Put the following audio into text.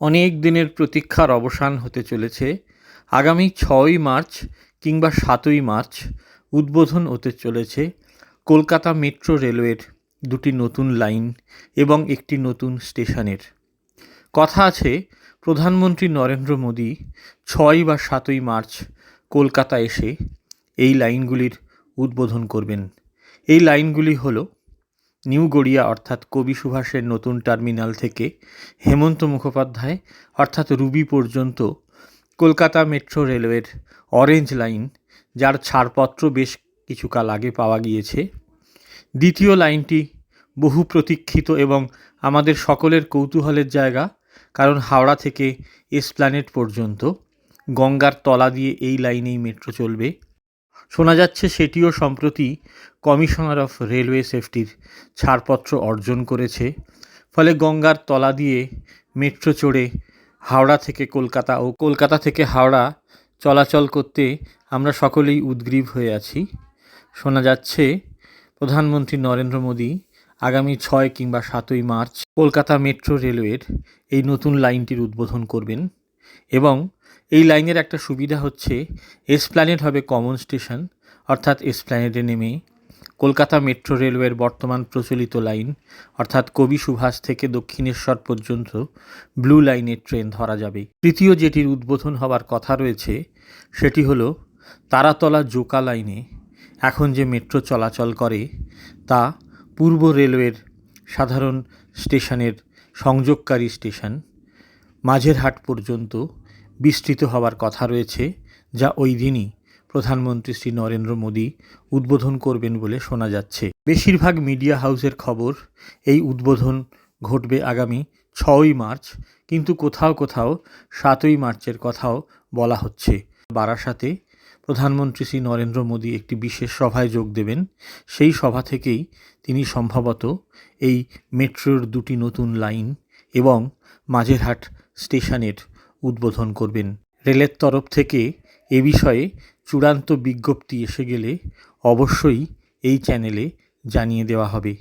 অনেক দিনের প্রতীক্ষার অবসান হতে চলেছে। আগামী ছয়ই মার্চ কিংবা সাতই মার্চ উদ্বোধন হতে চলেছে কলকাতা মেট্রো রেলওয়ের দুটি নতুন লাইন এবং একটি নতুন স্টেশনের। কথা আছে, প্রধানমন্ত্রী নরেন্দ্র মোদী ছয় বা সাতই মার্চ কলকাতা এসে এই লাইনগুলির উদ্বোধন করবেন। এই লাইনগুলি হলো নিউ গড়িয়া অর্থাৎ কবি সুভাষের নতুন টার্মিনাল থেকে হেমন্ত মুখোপাধ্যায়, অর্থাৎ রুবি পর্যন্ত কলকাতা মেট্রো রেলওয়ের অরেঞ্জ লাইন যার ছাড়পত্র বেশ কিছুকাল আগে পাওয়া গিয়েছে। দ্বিতীয় লাইনটি বহু প্রতীক্ষিত এবং আমাদের সকলের কৌতূহলের জায়গা, কারণ হাওড়া থেকে এসপ্ল্যানেট পর্যন্ত গঙ্গার তলা দিয়ে এই লাইনেই মেট্রো চলবে। শোনা যাচ্ছে সেটিও সম্প্রতি কমিশনার অফ রেলওয়ে সেফটির ছাড়পত্র অর্জন করেছে। ফলে গঙ্গার তলা দিয়ে মেট্রো চড়ে হাওড়া থেকে কলকাতা ও কলকাতা থেকে হাওড়া চলাচল করতে আমরা সকলেই উদ্গ্রীব হয়ে আছি। শোনা যাচ্ছে, প্রধানমন্ত্রী নরেন্দ্র মোদী আগামী ছয় কিংবা সাতই মার্চ কলকাতা মেট্রো রেলওয়ের এই নতুন লাইনটির উদ্বোধন করবেন এবং এই লাইনের একটা সুবিধা হচ্ছে এসপ্ল্যানেড হবে কমন স্টেশন, অর্থাৎ এসপ্ল্যানেডে নেমে কলকাতা মেট্রো রেলওয়ের বর্তমান প্রচলিত লাইন, অর্থাৎ কবি সুভাষ থেকে দক্ষিণেশ্বর পর্যন্ত ব্লু লাইনের ট্রেন ধরা যাবে। তৃতীয় যেটির উদ্বোধন হওয়ার কথা রয়েছে, সেটি হলো তারাতলা জোকা লাইনে এখন যে মেট্রো চলাচল করে, তা পূর্ব রেলওয়ের সাধারণ স্টেশনের সংযোগকারী স্টেশন, মাঝেরহাট পর্যন্ত বিস্তৃত হওয়ার কথা রয়েছে, যা ওই দিনই প্রধানমন্ত্রী শ্রী নরেন্দ্র মোদী উদ্বোধন করবেন বলে শোনা যাচ্ছে। বেশিরভাগ মিডিয়া হাউসের খবর, এই উদ্বোধন ঘটবে আগামী ছয়ই মার্চ, কিন্তু কোথাও কোথাও সাতই মার্চের কথাও বলা হচ্ছে। বারাসাতে প্রধানমন্ত্রী শ্রী নরেন্দ্র মোদী একটি বিশেষ সভায় যোগ দেবেন। সেই সভা থেকেই তিনি সম্ভবত এই মেট্রোর দুটি নতুন লাইন এবং মাঝেরহাট স্টেশনের উদ্বোধন করবেন। রেলের তরফ থেকে এ বিষয়ে চূড়ান্ত বিজ্ঞপ্তি এসে গেলে অবশ্যই এই চ্যানেলে জানিয়ে দেওয়া হবে।